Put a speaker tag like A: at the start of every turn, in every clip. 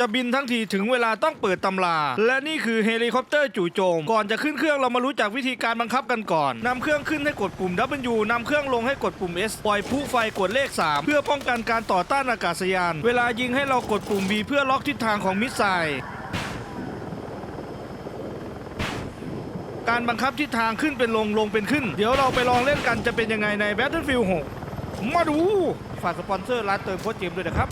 A: จะบินทั้งทีถึงเวลาต้องเปิดตำรา และนี่คือเฮลิคอปเตอร์จู่โจม ก่อนจะขึ้นเครื่องเรามารู้จักวิธีการบังคับกันก่อนนำเครื่องขึ้นให้กดปุ่ม W นำเครื่องลงให้กดปุ่ม S ปล่อยผู้ไฟกดเลข 3 เพื่อป้องกันการต่อต้านอากาศยาน เวลายิงให้เรากดปุ่ม V เพื่อล็อกทิศทางของมิสไซล์การบังคับทิศทางขึ้นเป็นลงลงเป็นขึ้น เดี๋ยวเราไปลองเล่นกันจะเป็นยังไงใน Battlefield 6 มาดูฝากสปอนเซอร์ร้านเติมโค้ดเจมด้วยนะครับ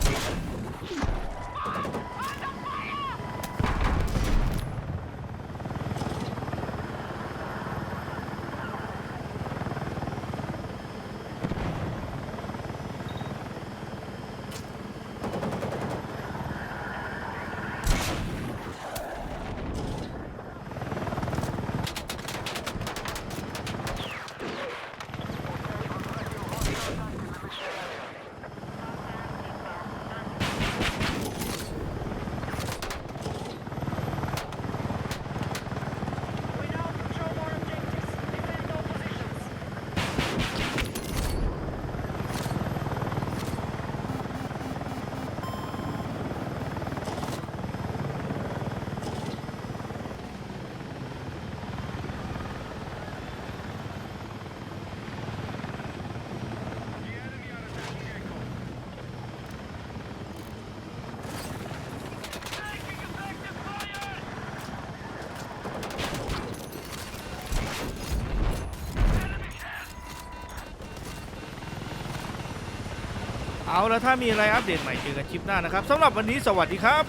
A: เอาแล้วถ้ามีอะไรอัปเดตใหม่เจอกันคลิปหน้านะครับสำหรับวันนี้สวัสดีครับ